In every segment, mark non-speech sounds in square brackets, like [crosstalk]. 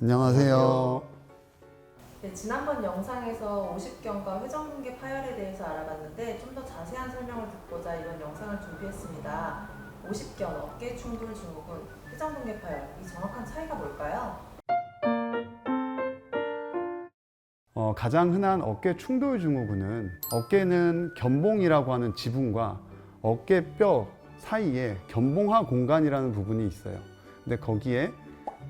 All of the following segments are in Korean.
안녕하세요. 네, 지난번 영상에서 50견과 회전근개 파열에 대해서 알아봤는데 좀 더 자세한 설명을 듣고자 이번 영상을 준비했습니다. 50견 어깨 충돌 증후군, 회전근개 파열 이 정확한 차이가 뭘까요? 어, 가장 흔한 어깨 충돌 증후군은 어깨는 견봉이라고 하는 지붕과 어깨뼈 사이에 견봉하 공간이라는 부분이 있어요. 근데 거기에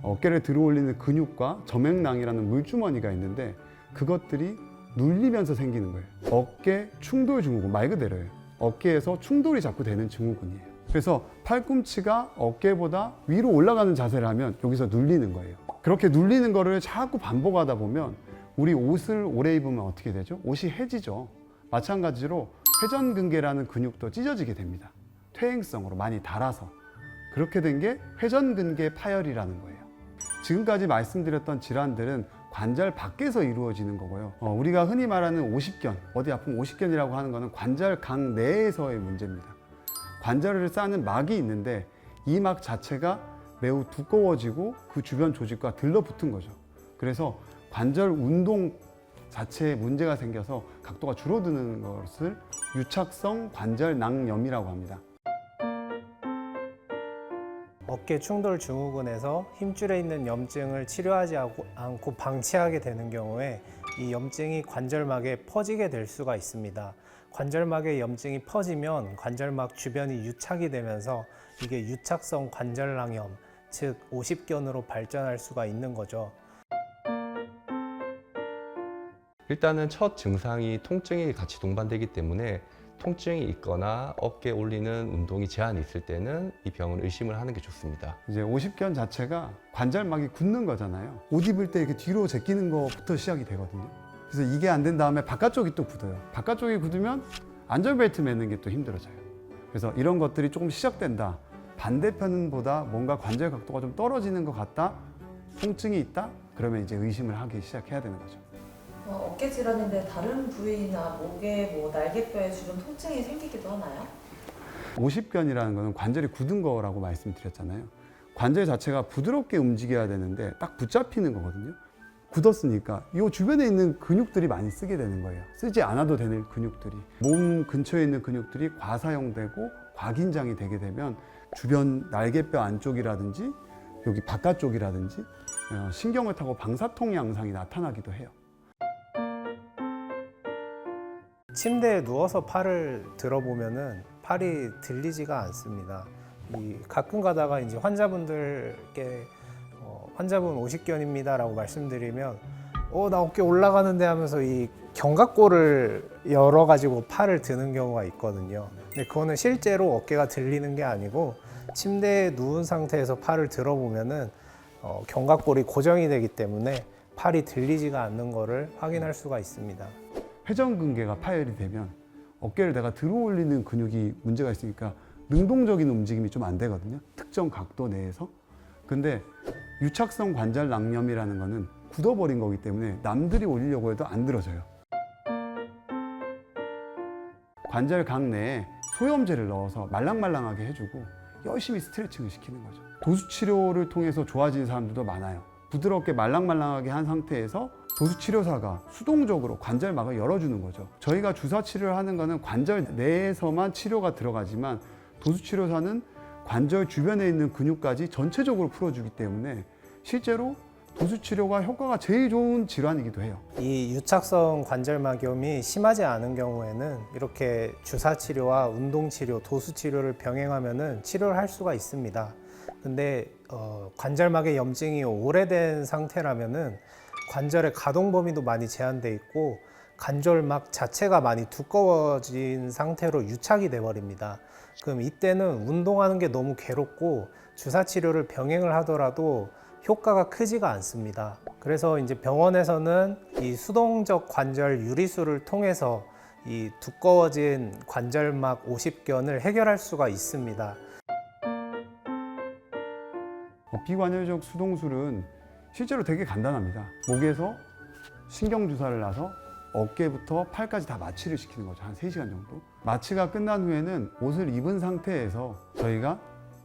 어깨를 들어올리는 근육과 점액낭이라는 물주머니가 있는데 그것들이 눌리면서 생기는 거예요. 어깨 충돌 증후군 말 그대로예요. 어깨에서 충돌이 자꾸 되는 증후군이에요. 그래서 팔꿈치가 어깨보다 위로 올라가는 자세를 하면 여기서 눌리는 거예요. 그렇게 눌리는 거를 자꾸 반복하다 보면 우리 옷을 오래 입으면 어떻게 되죠? 옷이 해지죠. 마찬가지로 회전근개라는 근육도 찢어지게 됩니다. 퇴행성으로 많이 닳아서 그렇게 된 게 회전근개 파열이라는 거예요. 지금까지 말씀드렸던 질환들은 관절 밖에서 이루어지는 거고요. 어, 우리가 흔히 말하는 오십견, 어디 아프면 오십견이라고 하는 거는 관절 강 내에서의 문제입니다. 관절을 싸는 막이 있는데 이 막 자체가 매우 두꺼워지고 그 주변 조직과 들러붙은 거죠. 그래서 관절 운동 자체에 문제가 생겨서 각도가 줄어드는 것을 유착성 관절 낭염이라고 합니다. 어깨 충돌 증후군에서 힘줄에 있는 염증을 치료하지 않고- 방치하게 되는 경우에 이 염증이 관절막에 퍼지게 될 수가 있습니다. 관절막에 염증이 퍼지면 관절막 주변이 유착이 되면서 이게 유착성 관절낭염, 즉 오십견으로 발전할 수가 있는 거죠. 일단은 첫 증상이 통증이 같이 동반되기 때문에 통증이 있거나 어깨에 올리는 운동이 제한이 있을 때는 이 병은 의심을 하는 게 좋습니다. 이제 오십견 자체가 관절막이 굳는 거잖아요. 옷 입을 때 이렇게 뒤로 제끼는 것부터 시작이 되거든요. 그래서 이게 안 된 다음에 바깥쪽이 또 굳어요. 바깥쪽이 굳으면 안전벨트 매는 게 또 힘들어져요. 그래서 이런 것들이 조금 시작된다. 반대편보다 뭔가 관절 각도가 좀 떨어지는 것 같다. 통증이 있다. 그러면 이제 의심을 하기 시작해야 되는 거죠. 어, 어깨 질환인데 다른 부위나 목에 뭐 날개뼈에 주변 통증이 생기기도 하나요? 오십견이라는 거는 관절이 굳은 거라고 말씀드렸잖아요. 관절 자체가 부드럽게 움직여야 되는데 딱 붙잡히는 거거든요. 굳었으니까 이 주변에 있는 근육들이 많이 쓰게 되는 거예요. 쓰지 않아도 되는 근육들이 몸 근처에 있는 근육들이 과사용되고 과긴장이 되게 되면 주변 날개뼈 안쪽이라든지 여기 바깥쪽이라든지 어, 신경을 타고 방사통 양상이 나타나기도 해요. 침대에 누워서 팔을 들어보면은 팔이 들리지가 않습니다. 이 가끔 가다가 이제 환자분들께 어, 환자분 오십견입니다라고 말씀드리면 어 나 어깨 올라가는데 하면서 이 견갑골을 열어 가지고 팔을 드는 경우가 있거든요. 근데 그거는 실제로 어깨가 들리는 게 아니고 침대에 누운 상태에서 팔을 들어보면은 어, 견갑골이 고정이 되기 때문에 팔이 들리지가 않는 거를 확인할 수가 있습니다. 회전근개가 파열이 되면 어깨를 내가 들어 올리는 근육이 문제가 있으니까 능동적인 움직임이 좀 안 되거든요. 특정 각도 내에서. 근데 유착성 관절 낭염이라는 거는 굳어버린 거기 때문에 남들이 올리려고 해도 안 들어져요. 관절 각 내에 소염제를 넣어서 말랑말랑하게 해주고 열심히 스트레칭을 시키는 거죠. 도수 치료를 통해서 좋아진 사람들도 많아요. 부드럽게 말랑말랑하게 한 상태에서 도수 치료사가 수동적으로 관절막을 열어주는 거죠. 저희가 주사 치료를 하는 거는 관절 내에서만 치료가 들어가지만 도수 치료사는 관절 주변에 있는 근육까지 전체적으로 풀어주기 때문에 실제로 도수 치료가 효과가 제일 좋은 질환이기도 해요. 이 유착성 관절막염이 심하지 않은 경우에는 이렇게 주사 치료와 운동 치료, 도수 치료를 병행하면은 치료를 할 수가 있습니다. 근데 어, 관절막의 염증이 오래된 상태라면은 관절의 가동 범위도 많이 제한돼 있고 관절막 자체가 많이 두꺼워진 상태로 유착이 돼 버립니다. 그럼 이때는 운동하는 게 너무 괴롭고 주사 치료를 병행을 하더라도 효과가 크지가 않습니다. 그래서 이제 병원에서는 이 수동적 관절 유리수를 통해서 이 두꺼워진 관절막 50견을 해결할 수가 있습니다. 어, 비관절적 수동술은 실제로 되게 간단합니다. 목에서 신경 주사를 놔서 어깨부터 팔까지 다 마취를 시키는 거죠. 한 3시간 정도. 마취가 끝난 후에는 옷을 입은 상태에서 저희가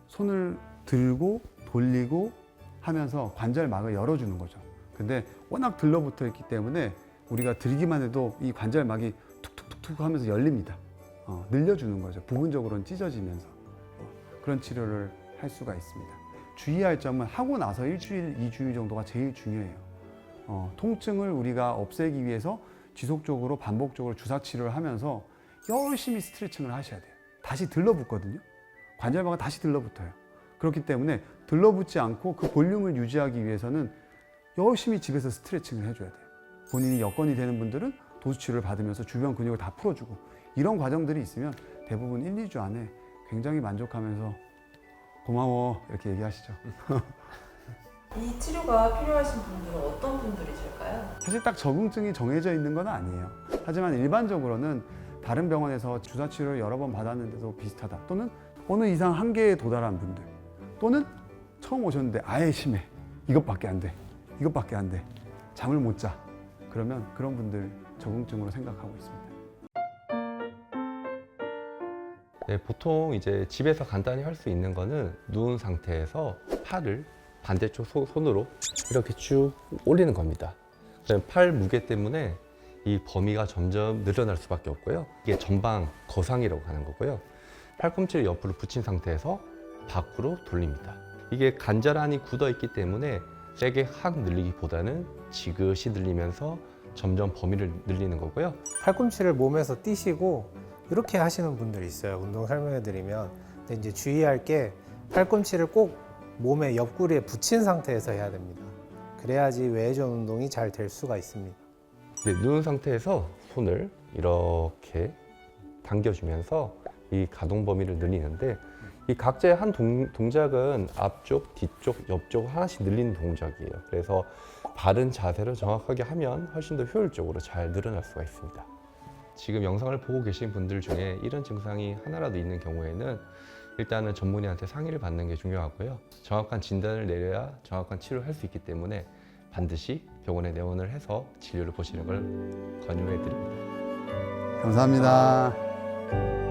손을 들고 돌리고 하면서 관절막을 열어주는 거죠. 근데 워낙 들러붙어 있기 때문에 우리가 들기만 해도 이 관절막이 툭툭툭툭 하면서 열립니다. 어, 늘려주는 거죠. 부분적으로는 찢어지면서 어, 그런 치료를 할 수가 있습니다. 주의할 점은 하고 나서 일주일, 이주일 정도가 제일 중요해요. 어, 통증을 우리가 없애기 위해서 지속적으로 반복적으로 주사 치료를 하면서 열심히 스트레칭을 하셔야 돼요. 다시 들러붙거든요. 관절막은 다시 들러붙어요. 그렇기 때문에 들러붙지 않고 그 볼륨을 유지하기 위해서는 열심히 집에서 스트레칭을 해줘야 돼요. 본인이 여건이 되는 분들은 도수치료를 받으면서 주변 근육을 다 풀어주고 이런 과정들이 있으면 대부분 1, 2주 안에 굉장히 만족하면서 고마워 이렇게 얘기하시죠. [laughs] 이 치료가 필요하신 분들은 어떤 분들이실까요? 사실 딱 적응증이 정해져 있는 건 아니에요. 하지만 일반적으로는 다른 병원에서 주사 치료를 여러 번 받았는데도 비슷하다. 또는 어느 이상 한계에 도달한 분들. 또는 처음 오셨는데 아예 심해. 이것밖에 안 돼. 이것밖에 안 돼. 잠을 못 자. 그러면 그런 분들 적응증으로 생각하고 있습니다. 네, 보통 이제 집에서 간단히 할 수 있는 거는 누운 상태에서 팔을 반대쪽 소- 손으로 이렇게 쭉 올리는 겁니다. 그다음에 팔 무게 때문에 이 범위가 점점 늘어날 수밖에 없고요. 이게 전방 거상이라고 하는 거고요. 팔꿈치를 옆으로 붙인 상태에서 밖으로 돌립니다. 이게 관절안이 굳어 있기 때문에 세게 확 늘리기보다는 지그시 늘리면서 점점 범위를 늘리는 거고요. 팔꿈치를 몸에서 띄시고 이렇게 하시는 분들이 있어요. 운동 설명해 드리면. 근데 이제 주의할 게 팔꿈치를 꼭 몸의 옆구리에 붙인 상태에서 해야 됩니다. 그래야지 외전 운동이 잘 될 수가 있습니다. 네, 누운 상태에서 손을 이렇게 당겨주면서 이 가동 범위를 늘리는데 이 각자의 한 동, 동작은 앞쪽, 뒤쪽, 옆쪽 하나씩 늘리는 동작이에요. 그래서 바른 자세로 정확하게 하면 훨씬 더 효율적으로 잘 늘어날 수가 있습니다. 지금 영상을 보고 계신 분들 중에 이런 증상이 하나라도 있는 경우에는 일단은 전문의한테 상의를 받는 게 중요하고요. 정확한 진단을 내려야 정확한 치료를 할 수 있기 때문에 반드시 병원에 내원을 해서 진료를 보시는 걸 권유해 드립니다. 감사합니다.